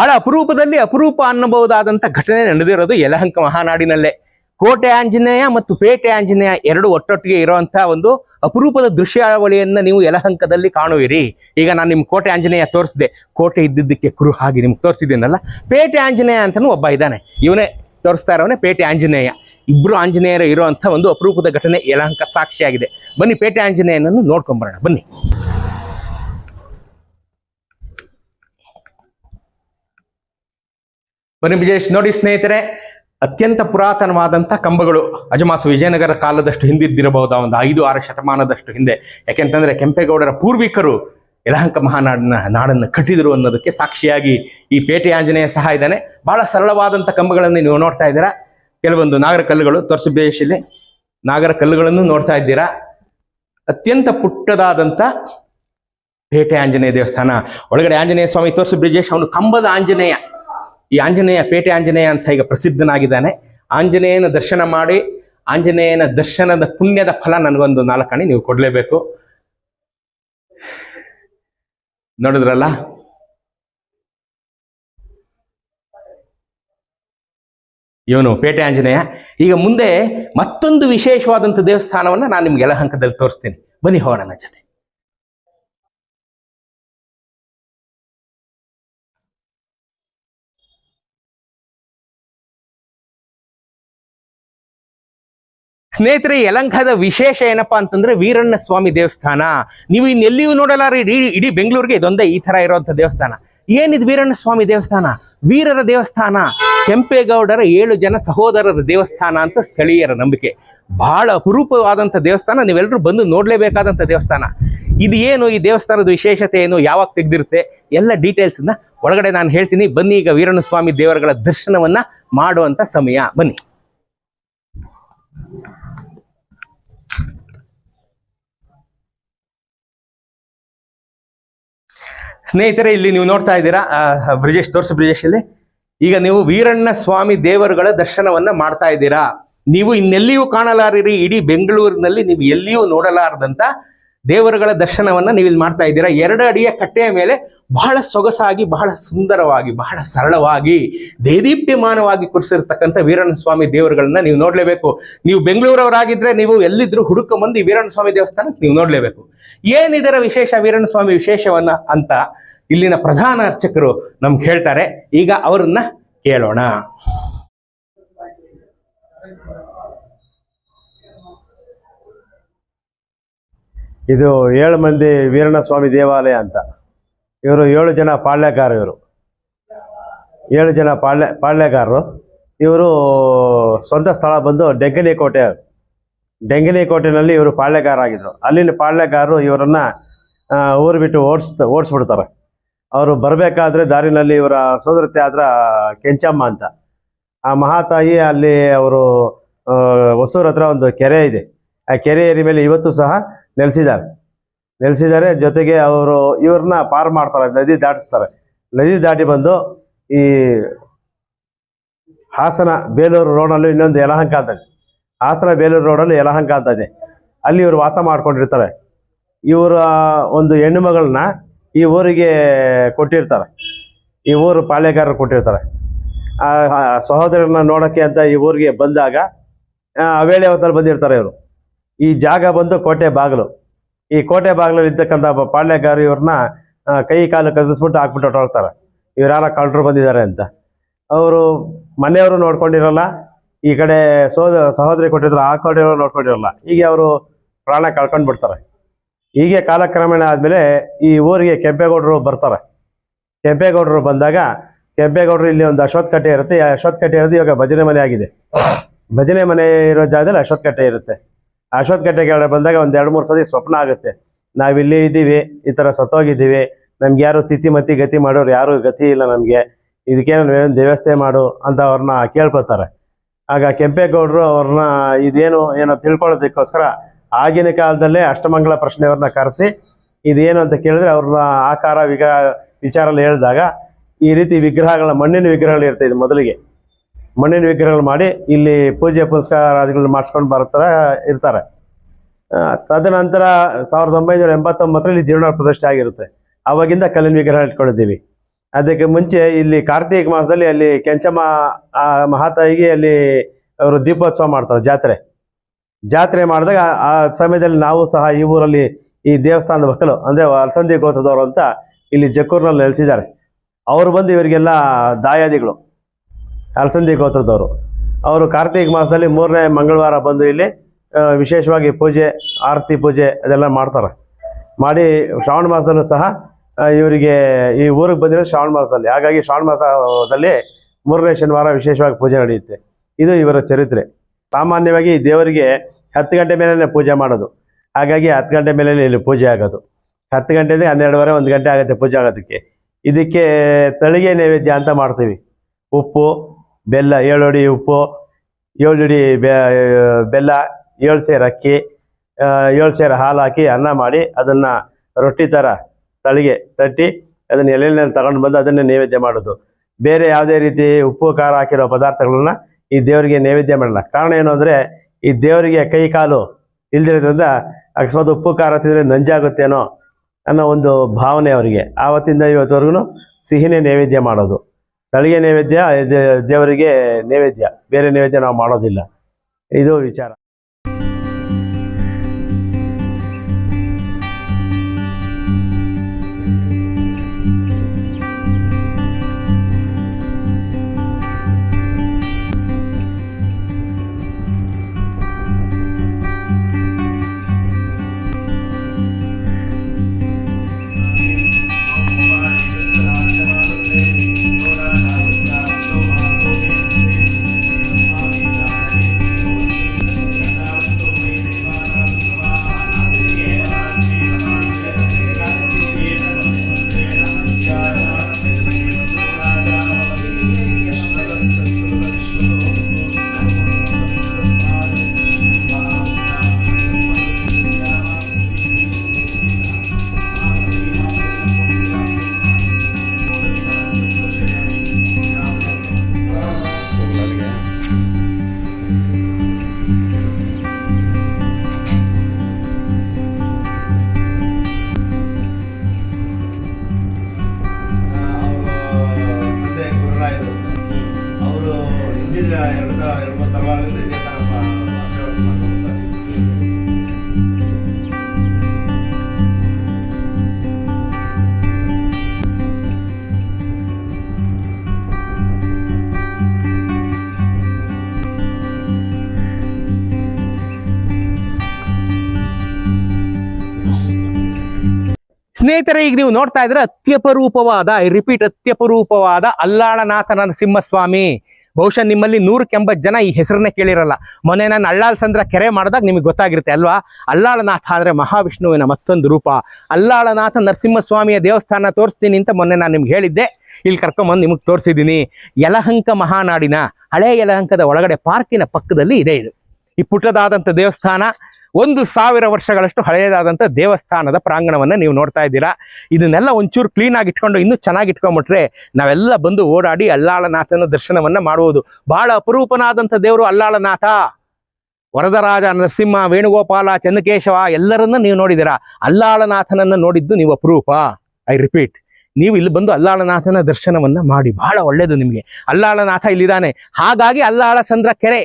ಬಹಳ ಅಪರೂಪದಲ್ಲಿ ಅಪರೂಪ ಅನ್ನಬಹುದಾದಂಥ ಘಟನೆ ನಡೆದಿರೋದು ಯಲಹಂಕ ಮಹಾನಾಡಿನಲ್ಲೇ. ಕೋಟೆ ಆಂಜನೇಯ ಮತ್ತು ಪೇಟೆ ಆಂಜನೇಯ ಎರಡು ಒಟ್ಟೊಟ್ಟಿಗೆ ಇರುವಂತ ಒಂದು ಅಪರೂಪದ ದೃಶ್ಯಾವಳಿಯನ್ನ ನೀವು ಯಲಹಂಕದಲ್ಲಿ ಕಾಣುವಿರಿ. ಈಗ ನಾನು ನಿಮ್ಮ ಕೋಟೆ ಆಂಜನೇಯ ತೋರಿಸಿದೆ. ಕೋಟೆ ಇದ್ದಿದ್ದಕ್ಕೆ ಕುರು ಹಾಗೆ ನಿಮ್ಗೆ ತೋರಿಸಿದ್ದೀನಲ್ಲ. ಪೇಟೆ ಆಂಜನೇಯ ಅಂತಲೂ ಒಬ್ಬ ಇದ್ದಾನೆ. ಇವನೇ ತೋರಿಸ್ತಾ ಇರೋವನೇ ಪೇಟೆ ಆಂಜನೇಯ. ಇಬ್ರು ಆಂಜನೇಯರು ಇರುವಂತ ಒಂದು ಅಪರೂಪದ ಘಟನೆ ಯಲಹಂಕ ಸಾಕ್ಷಿಯಾಗಿದೆ. ಬನ್ನಿ ಪೇಟೆ ಆಂಜನೇಯನನ್ನು ನೋಡ್ಕೊಂಬರೋಣ. ಬನ್ನಿ. ವಿಜೇಶ್ ನೋಡಿ ಸ್ನೇಹಿತರೆ, ಅತ್ಯಂತ ಪುರಾತನವಾದಂಥ ಕಂಬಗಳು. ಅಜಮಾಸು ವಿಜಯನಗರ ಕಾಲದಷ್ಟು ಹಿಂದಿದ್ದಿರಬಹುದಾ, ಒಂದು ಐದು, ಆರು ಶತಮಾನದಷ್ಟು ಹಿಂದೆ. ಯಾಕೆಂತಂದ್ರೆ ಕೆಂಪೇಗೌಡರ ಪೂರ್ವಿಕರು ಯಲಹಂಕ ಮಹಾನಾಡಿನ ನಾಡನ್ನು ಕಟ್ಟಿದರು ಅನ್ನೋದಕ್ಕೆ ಸಾಕ್ಷಿಯಾಗಿ ಈ ಪೇಟೆ ಆಂಜನೇಯ ಸಹ ಇದ್ದಾನೆ. ಬಹಳ ಸರಳವಾದಂಥ ಕಂಬಗಳನ್ನು ನೀವು ನೋಡ್ತಾ ಇದ್ದೀರಾ. ಕೆಲವೊಂದು ನಾಗರ ಕಲ್ಲುಗಳು, ತೋರಿಸು ಇಲ್ಲಿ. ನಾಗರ ಕಲ್ಲುಗಳನ್ನು ನೋಡ್ತಾ ಇದ್ದೀರಾ. ಅತ್ಯಂತ ಪುಟ್ಟದಾದಂಥ ಪೇಟೆ ಆಂಜನೇಯ ದೇವಸ್ಥಾನ. ಒಳಗಡೆ ಆಂಜನೇಯ ಸ್ವಾಮಿ, ತೋರಿಸು ಬ್ರಿಜೇಶ್, ಅವನು ಕಂಬದ ಆಂಜನೇಯ. ಈ ಆಂಜನೇಯ ಪೇಟೆ ಆಂಜನೇಯ ಅಂತ ಈಗ ಪ್ರಸಿದ್ಧನಾಗಿದ್ದಾನೆ. ಆಂಜನೇಯನ ದರ್ಶನ ಮಾಡಿ, ಆಂಜನೇಯನ ದರ್ಶನದ ಪುಣ್ಯದ ಫಲ ನನಗೊಂದು ನಾಲ್ಕಾಣಿ ನೀವು ಕೊಡಲೇಬೇಕು. ನೋಡಿದ್ರಲ್ಲ? ಇವನು ಪೇಟೆ ಆಂಜನೇಯ. ಈಗ ಮುಂದೆ ಮತ್ತೊಂದು ವಿಶೇಷವಾದಂಥ ದೇವಸ್ಥಾನವನ್ನ ನಾನು ನಿಮ್ಗೆ ಯಲಹಂಕದಲ್ಲಿ ತೋರಿಸ್ತೀನಿ. ಬನ್ನಿ ಹೋಗೋಣ ನನ್ನ ಜೊತೆ. ಸ್ನೇಹಿತರೆ ಯಲಂಕದ ವಿಶೇಷ ಏನಪ್ಪಾ ಅಂತಂದ್ರೆ ವೀರಣ್ಣ ಸ್ವಾಮಿ ದೇವಸ್ಥಾನ. ನೀವು ಇನ್ನೆಲ್ಲಿಯೂ ನೋಡಲಾರ, ಇಡೀ ಇಡೀ ಬೆಂಗಳೂರಿಗೆ ಇದೊಂದೇ ಈ ತರ ಇರೋಂಥ ದೇವಸ್ಥಾನ. ಏನಿದು ವೀರಣ್ಣ ಸ್ವಾಮಿ ದೇವಸ್ಥಾನ? ವೀರರ ದೇವಸ್ಥಾನ. ಕೆಂಪೇಗೌಡರ ಏಳು ಜನ ಸಹೋದರರ ದೇವಸ್ಥಾನ ಅಂತ ಸ್ಥಳೀಯರ ನಂಬಿಕೆ. ಬಹಳ ಅಪರೂಪವಾದಂಥ ದೇವಸ್ಥಾನ ನೀವೆಲ್ಲರೂ ಬಂದು ನೋಡಲೇಬೇಕಾದಂಥ ದೇವಸ್ಥಾನ. ಇದು ಏನು, ಈ ದೇವಸ್ಥಾನದ ವಿಶೇಷತೆ ಏನು, ಯಾವಾಗ ತೆಗೆದಿರುತ್ತೆ? ಎಲ್ಲ ಡೀಟೇಲ್ಸ್ನ ಒಳಗಡೆ ನಾನು ಹೇಳ್ತೀನಿ. ಬನ್ನಿ ಈಗ ವೀರಣ್ಣ ಸ್ವಾಮಿ ದೇವರುಗಳ ದರ್ಶನವನ್ನ ಮಾಡುವಂತ ಸಮಯ. ಬನ್ನಿ. ಸ್ನೇಹಿತರೆ, ಇಲ್ಲಿ ನೀವು ನೋಡ್ತಾ ಇದ್ದೀರಾ ಬ್ರಿಜೇಶ್, ತೋರ್ಸು ಬ್ರಿಜೇಶ್ ಅಲ್ಲಿ ಈಗ ನೀವು ವೀರಣ್ಣ ಸ್ವಾಮಿ ದೇವರುಗಳ ದರ್ಶನವನ್ನ ಮಾಡ್ತಾ ಇದ್ದೀರಾ. ನೀವು ಇನ್ನೆಲ್ಲಿಯೂ ಕಾಣಲಾರಿರಿ, ಇಡೀ ಬೆಂಗಳೂರಿನಲ್ಲಿ ನೀವು ಎಲ್ಲಿಯೂ ನೋಡಲಾರದಂತ ದೇವರುಗಳ ದರ್ಶನವನ್ನ ನೀವು ಇಲ್ಲಿ ಮಾಡ್ತಾ ಇದ್ದೀರಾ? ಎರಡು ಅಡಿಯ ಕಟ್ಟೆಯ ಮೇಲೆ ಬಹಳ ಸೊಗಸಾಗಿ, ಬಹಳ ಸುಂದರವಾಗಿ, ಬಹಳ ಸರಳವಾಗಿ, ದೇದೀಪ್ಯಮಾನವಾಗಿ ಕುರಿಸಿರ್ತಕ್ಕಂಥ ವೀರಣ್ಣ ಸ್ವಾಮಿ ದೇವರುಗಳನ್ನ ನೀವು ನೋಡ್ಲೇಬೇಕು. ನೀವು ಬೆಂಗಳೂರವರಾಗಿದ್ರೆ ನೀವು ಎಲ್ಲಿದ್ರು ಹುಡುಕ ಮಂದಿ ವೀರಣ್ಣ ಸ್ವಾಮಿ ದೇವಸ್ಥಾನಕ್ಕೆ ನೀವು ನೋಡ್ಲೇಬೇಕು. ಏನಿದರ ವಿಶೇಷ ವೀರಣ್ಣ ಸ್ವಾಮಿ ವಿಶೇಷವನ್ನ ಅಂತ ಇಲ್ಲಿನ ಪ್ರಧಾನ ಅರ್ಚಕರು ನಮ್ಗೆ ಹೇಳ್ತಾರೆ. ಈಗ ಅವ್ರನ್ನ ಕೇಳೋಣ. ಇದು ಏಳು ಮಂದಿ ವೀರಣ್ಣ ಸ್ವಾಮಿ ದೇವಾಲಯ ಅಂತ. ಇವರು ಏಳು ಜನ ಪಾಳ್ಯಕಾರ ಇವರು ಏಳು ಜನ ಪಾಳ್ಯ, ಪಾಳ್ಯಗಾರರು. ಇವರು ಸ್ವಂತ ಸ್ಥಳ ಬಂದು ಡೆಂಗನಿ ಕೋಟೆ ಡೆಂಗನಿ ಕೋಟೆನಲ್ಲಿ ಇವರು ಪಾಳ್ಯಕಾರ ಆಗಿದ್ರು ಅಲ್ಲಿನ ಪಾಳ್ಯಗಾರರು ಇವರನ್ನ ಊರು ಬಿಟ್ಟು ಓಡಿಸ್ ಓಡಿಸ್ಬಿಡ್ತಾರೆ. ಅವರು ಬರಬೇಕಾದ್ರೆ ದಾರಿನಲ್ಲಿ ಇವರ ಸೋದರತೆ ಆದ್ರ ಕೆಂಚಮ್ಮ ಅಂತ. ಆ ಮಹಾತಾಯಿ ಅಲ್ಲಿ ಅವರು ಹೊಸೂರ ಹತ್ರ ಒಂದು ಕೆರೆ ಇದೆ. ಆ ಕೆರೆ ಏರಿ ಮೇಲೆ ಇವತ್ತು ಸಹ ನೆಲೆಸಿದ್ದಾರೆ. ನೆಲೆಸಿದ್ದಾರೆ ಜೊತೆಗೆ ಅವರು ಇವ್ರನ್ನ ಪಾರ್ ಮಾಡ್ತಾರೆ ನದಿ ದಾಟಿಸ್ತಾರೆ. ನದಿ ದಾಟಿ ಬಂದು ಈ ಹಾಸನ ಬೇಲೂರು ರೋಡಲ್ಲಿ ಇನ್ನೊಂದು ಯಲಹಂಕ ಅಂತ ಇದೆ. ಹಾಸನ ಬೇಲೂರು ರೋಡಲ್ಲಿ ಯಲಹಂಕ ಅಂತ ಇದೆ. ಅಲ್ಲಿ ಇವರು ವಾಸ ಮಾಡ್ಕೊಂಡಿರ್ತಾರೆ. ಇವರ ಒಂದು ಹೆಣ್ಣು ಮಗಳನ್ನ ಈ ಊರಿಗೆ ಕೊಟ್ಟಿರ್ತಾರೆ. ಈ ಊರು ಪಾಳ್ಯಗಾರರು ಕೊಟ್ಟಿರ್ತಾರೆ. ಆ ಸಹೋದರನ ನೋಡೋಕ್ಕೆ ಅಂತ ಈ ಊರಿಗೆ ಬಂದಾಗ ಆ, ಅವೇಳೆ ಹೊತ್ತಲ್ಲಿ ಬಂದಿರ್ತಾರೆ ಇವರು. ಈ ಜಾಗ ಬಂದು ಕೋಟೆ ಬಾಗಿಲು. ಈ ಕೋಟೆ ಬಾಗಿಲಲ್ಲಿ ಇದ್ದಕ್ಕಂಥ ಪಾಳ್ಯಗಾರಿ ಇವ್ರನ್ನ ಕೈ ಕಾಲು ಕದಿಸ್ಬಿಟ್ಟು ಹಾಕ್ಬಿಟ್ಟು ಹೊರಡ್ತಾರೆ ಇವರಾರ ಕಳ್ಳರು ಬಂದಿದ್ದಾರೆ ಅಂತ. ಅವರು ಮನೆಯವರು ನೋಡ್ಕೊಂಡಿರಲ್ಲ, ಈ ಕಡೆ ಸೋದ ಸಹೋದರಿ ಕೊಟ್ಟಿದ್ರು, ಆ ಕಡೆ ನೋಡ್ಕೊಂಡಿರಲ್ಲ. ಹೀಗೆ ಅವರು ಪ್ರಾಣ ಕಳ್ಕೊಂಡು ಬಿಡ್ತಾರೆ. ಹೀಗೆ ಕಾಲಕ್ರಮೇಣ ಆದಮೇಲೆ ಈ ಊರಿಗೆ ಕೆಂಪೇಗೌಡರು ಬರ್ತಾರೆ. ಕೆಂಪೇಗೌಡರು ಬಂದಾಗ, ಕೆಂಪೇಗೌಡರು ಇಲ್ಲಿ ಒಂದು ಅಶ್ವತ್ ಕಟ್ಟೆ ಇರುತ್ತೆ. ಆ ಅಶ್ವತ್ಥ ಕಟ್ಟೆ ಇರೋದು ಇವಾಗ ಭಜನೆ ಮನೆ ಆಗಿದೆ. ಭಜನೆ ಮನೆ ಇರೋ ಜಾಗದಲ್ಲಿ ಅಶ್ವತ್ ಕಟ್ಟೆ ಇರುತ್ತೆ. ಅಶ್ವತ್ಥ ಕಟ್ಟೆ ಕೆಳಗಡೆ ಬಂದಾಗ ಒಂದು ಎರಡು ಮೂರು ಸತಿ ಸ್ವಪ್ನ ಆಗುತ್ತೆ. ನಾವಿಲ್ಲಿ ಇದ್ದೀವಿ, ಈ ಥರ ಸತ್ತೋಗಿದ್ದೀವಿ, ನಮ್ಗೆ ಯಾರು ತಿಥಿ ಮತಿ ಗತಿ ಮಾಡೋರು ಯಾರು ಗತಿ ಇಲ್ಲ ನಮಗೆ. ಇದಕ್ಕೇನು ದೇವಸ್ಥೆ ಮಾಡು ಅಂತ ಅವ್ರನ್ನ ಕೇಳ್ಕೊತಾರೆ ಆಗ ಕೆಂಪೇಗೌಡರು ಅವ್ರನ್ನ ಇದೇನು ಏನೋ ತಿಳ್ಕೊಳ್ಳೋದಕ್ಕೋಸ್ಕರ ಆಗಿನ ಕಾಲದಲ್ಲೇ ಅಷ್ಟಮಂಗಲ ಪ್ರಶ್ನೆಯವ್ರನ್ನ ಕರೆಸಿ ಇದೇನು ಅಂತ ಕೇಳಿದ್ರೆ ಅವ್ರನ್ನ ಆಕಾರ, ವಿಗ ವಿಚಾರಲ್ಲಿ ಹೇಳಿದಾಗ ಈ ರೀತಿ ವಿಗ್ರಹಗಳ ಮಣ್ಣಿನ ವಿಗ್ರಹಗಳು ಇರ್ತಾಯಿದೆ ಮೊದಲಿಗೆ. ಮಣ್ಣಿನ ವಿಗ್ರಹಗಳು ಮಾಡಿ ಇಲ್ಲಿ ಪೂಜೆ ಪುನಸ್ಕಾರಾದಿಗಳನ್ನ ಮಾಡಿಸ್ಕೊಂಡು ಬರ್ತಾರೆ ಇರ್ತಾರೆ. ತದನಂತರ ಸಾವಿರದ ಒಂಬೈನೂರ ಎಂಬತ್ತೊಂಬತ್ತರಲ್ಲಿ ಜೀರ್ಣೋದ್ಧಾರ ಪ್ರತಿಷ್ಠೆ ಆಗಿರುತ್ತೆ. ಅವಾಗಿಂದ ಕಲ್ಲಿನ ವಿಗ್ರಹ ಇಟ್ಕೊಂಡಿದ್ದೀವಿ. ಅದಕ್ಕೆ ಮುಂಚೆ ಇಲ್ಲಿ ಕಾರ್ತಿಕ ಮಾಸದಲ್ಲಿ ಅಲ್ಲಿ ಕೆಂಚಮ್ಮ ಮಹಾತಾಯಿಗೆ ಅಲ್ಲಿ ಅವರು ದೀಪೋತ್ಸವ ಮಾಡ್ತಾರೆ ಜಾತ್ರೆ. ಜಾತ್ರೆ ಮಾಡಿದಾಗ ಆ ಸಮಯದಲ್ಲಿ ನಾವು ಸಹ ಈ ಊರಲ್ಲಿ ಈ ದೇವಸ್ಥಾನದ ಮಕ್ಕಳು, ಅಂದರೆ ಅಲಸಂದಿ ಗೋತ್ರದವರು ಅಂತ ಇಲ್ಲಿ ಜಕ್ಕೂರ್ನಲ್ಲಿ ನೆಲೆಸಿದ್ದಾರೆ. ಅವರು ಬಂದು ಇವರಿಗೆಲ್ಲ ದಾಯಾದಿಗಳು. ಅಲಸಂದಿ ಗೋತ್ರದವರು. ಅವರು ಕಾರ್ತಿಕ ಮಾಸದಲ್ಲಿ ಮೂರನೇ ಮಂಗಳವಾರ ಬಂದು ಇಲ್ಲಿ ವಿಶೇಷವಾಗಿ ಪೂಜೆ, ಆರತಿ ಪೂಜೆ ಅದೆಲ್ಲ ಮಾಡ್ತಾರೆ. ಮಾಡಿ ಶ್ರಾವಣ ಮಾಸದಲ್ಲೂ ಸಹ ಇವರಿಗೆ ಈ ಊರಿಗೆ ಬಂದಿರೋ ಶ್ರಾವಣ ಮಾಸದಲ್ಲಿ. ಹಾಗಾಗಿ ಶ್ರಾವಣ ಮಾಸದಲ್ಲಿ ಮೂರನೇ ಶನಿವಾರ ವಿಶೇಷವಾಗಿ ಪೂಜೆ ನಡೆಯುತ್ತೆ. ಇದು ಇವರ ಚರಿತ್ರೆ. ಸಾಮಾನ್ಯವಾಗಿ ದೇವರಿಗೆ ಹತ್ತು ಗಂಟೆ ಮೇಲೆ ಪೂಜೆ ಮಾಡೋದು. ಹಾಗಾಗಿ ಹತ್ತು ಗಂಟೆ ಮೇಲೆ ಇಲ್ಲಿ ಪೂಜೆ ಆಗೋದು. ಹತ್ತು ಗಂಟೆಯಿಂದ ಹನ್ನೆರಡುವರೆ, ಒಂದು ಗಂಟೆ ಆಗುತ್ತೆ ಪೂಜೆ ಆಗೋದಕ್ಕೆ. ಇದಕ್ಕೆ ತಳಿಗೆ ನೈವೇದ್ಯ ಅಂತ ಮಾಡ್ತೀವಿ. ಉಪ್ಪು ಬೆಲ್ಲ ಏಳು ಅಡಿ ಉಪ್ಪು, ಏಳು ಅಡಿ ಬೆ- ಬೆಲ್ಲ, ಏಳು ಸೇರು ಅಕ್ಕಿ ಏಳು ಸೇರು ಹಾಲು ಹಾಕಿ ಅನ್ನ ಮಾಡಿ ಅದನ್ನು ರೊಟ್ಟಿ ಥರ ತಳಿಗೆ ತಟ್ಟಿ ಅದನ್ನು ಎಲೆಯಲ್ಲಿ ತಗೊಂಡು ಬಂದು ಅದನ್ನೇ ನೈವೇದ್ಯ ಮಾಡೋದು. ಬೇರೆ ಯಾವುದೇ ರೀತಿ ಉಪ್ಪು, ಖಾರ ಹಾಕಿರೋ ಪದಾರ್ಥಗಳನ್ನ ಈ ದೇವರಿಗೆ ನೈವೇದ್ಯ ಮಾಡಲ್ಲ. ಕಾರಣ ಏನು ಅಂದರೆ ಈ ದೇವರಿಗೆ ಕೈ ಕಾಲು ಇಲ್ದಿರೋದ್ರಿಂದ ಅಕಸ್ಮಾತ್ ಉಪ್ಪು, ಖಾರ ತಿಂದರೆ ನಂಜಾಗುತ್ತೇನೋ ಅನ್ನೋ ಒಂದು ಭಾವನೆ ಅವರಿಗೆ. ಆವತ್ತಿಂದ ಇವತ್ತವರೆಗೂ ಸಿಹಿನೇ ನೈವೇದ್ಯ ಮಾಡೋದು. ತಳಿಗೆ ನೈವೇದ್ಯ ದೇವರಿಗೆ ನೈವೇದ್ಯ. ಬೇರೆ ನೈವೇದ್ಯ ನಾವು ಮಾಡೋದಿಲ್ಲ. ಇದು ವಿಚಾರ. ಸ್ನೇಹಿತರೆ, ಈಗ ನೀವು ನೋಡ್ತಾ ಇದ್ರೆ ಅತ್ಯಪರೂಪವಾದ ರಿಪೀಟ್ ಅತ್ಯಪರೂಪವಾದ ಅಲ್ಲಾಳನಾಥ ನರಸಿಂಹಸ್ವಾಮಿ. ಬಹುಶಃ ನಿಮ್ಮಲ್ಲಿ ನೂರಕ್ಕೆ ಎಂಬತ್ತು ಜನ ಈ ಹೆಸರನ್ನ ಕೇಳಿರಲ್ಲ. ಮೊನ್ನೆ ನಾನು ಅಳ್ಳಾಳ್ ಸಂದ್ರ ಕೆರೆ ಮಾಡಿದಾಗ ನಿಮಗೆ ಗೊತ್ತಾಗಿರುತ್ತೆ ಅಲ್ವಾ? ಅಲ್ಲಾಳನಾಥ ಅಂದ್ರೆ ಮಹಾವಿಷ್ಣುವಿನ ಮತ್ತೊಂದು ರೂಪ. ಅಲ್ಲಾಳನಾಥ ನರಸಿಂಹಸ್ವಾಮಿಯ ದೇವಸ್ಥಾನ ತೋರಿಸ್ತೀನಿ ಅಂತ ಮೊನ್ನೆ ನಾನು ನಿಮ್ಗೆ ಹೇಳಿದ್ದೆ. ಇಲ್ಲಿ ಕರ್ಕೊಂಬಂದು ನಿಮಗೆ ತೋರಿಸಿದ್ದೀನಿ. ಯಲಹಂಕ ಮಹಾನಾಡಿನ ಹಳೆ ಯಲಹಂಕದ ಒಳಗಡೆ ಪಾರ್ಕಿನ ಪಕ್ಕದಲ್ಲಿ ಇದೆ ಇದು. ಈ ಪುಟ್ಟದಾದಂಥ ದೇವಸ್ಥಾನ ಒಂದು ಸಾವಿರ ವರ್ಷಗಳಷ್ಟು ಹಳೆಯದಾದಂಥ ದೇವಸ್ಥಾನದ ಪ್ರಾಂಗಣವನ್ನು ನೀವು ನೋಡ್ತಾ ಇದ್ದೀರಾ. ಇದನ್ನೆಲ್ಲ ಒಂಚೂರು ಕ್ಲೀನ್ ಆಗಿ ಇಟ್ಕೊಂಡು ಇನ್ನೂ ಚೆನ್ನಾಗಿ ಇಟ್ಕೊಂಡ್ಬಿಟ್ರೆ ನಾವೆಲ್ಲ ಬಂದು ಓಡಾಡಿ ಅಲ್ಲಾಳನಾಥನ ದರ್ಶನವನ್ನ ಮಾಡುವುದು ಬಹಳ ಅಪರೂಪನಾದಂಥ ದೇವರು ಅಲ್ಲಾಳನಾಥ. ವರದರಾಜ ನರಸಿಂಹ, ವೇಣುಗೋಪಾಲ ಚಂದ್ರಕೇಶವ ಎಲ್ಲರನ್ನ ನೀವು ನೋಡಿದ್ದೀರಾ. ಅಲ್ಲಾಳನಾಥನನ್ನ ನೋಡಿದ್ದು ನೀವು ಅಪರೂಪ. ಐ ರಿಪೀಟ್, ನೀವು ಇಲ್ಲಿ ಬಂದು ಅಲ್ಲಾಳನಾಥನ ದರ್ಶನವನ್ನ ಮಾಡಿ. ಬಹಳ ಒಳ್ಳೇದು ನಿಮಗೆ. ಅಲ್ಲಾಳನಾಥ ಇಲ್ಲಿದ್ದಾನೆ. ಹಾಗಾಗಿ ಅಲ್ಲಾಳ ಸಂದ್ರ ಕೆರೆ.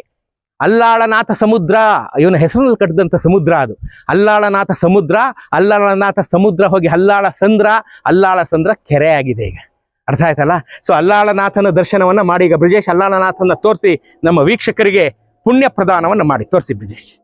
ಅಲ್ಲಾಳನಾಥ ಸಮುದ್ರ, ಇವನ ಹೆಸರಿನಲ್ಲಿ ಕಟ್ಟಿದಂಥ ಸಮುದ್ರ ಅದು. ಅಲ್ಲಾಳನಾಥ ಸಮುದ್ರ ಅಲ್ಲಾಳನಾಥ ಸಮುದ್ರ ಹೋಗಿ ಅಲ್ಲಾಳ ಸಂದ್ರ ಅಲ್ಲಾಳ ಸಂದ್ರ ಕೆರೆ ಆಗಿದೆ ಈಗ. ಅರ್ಥ ಆಯ್ತಲ್ಲ? ಸೊ ಅಲ್ಲಾಳನಾಥನ ದರ್ಶನವನ್ನ ಮಾಡಿ ಈಗ ಬ್ರಿಜೇಶ್ ಅಲ್ಲಾಳನಾಥನ ತೋರಿಸಿ ನಮ್ಮ ವೀಕ್ಷಕರಿಗೆ ಪುಣ್ಯ ಪ್ರದಾನವನ್ನು ಮಾಡಿ. ತೋರಿಸಿ ಬ್ರಿಜೇಶ್.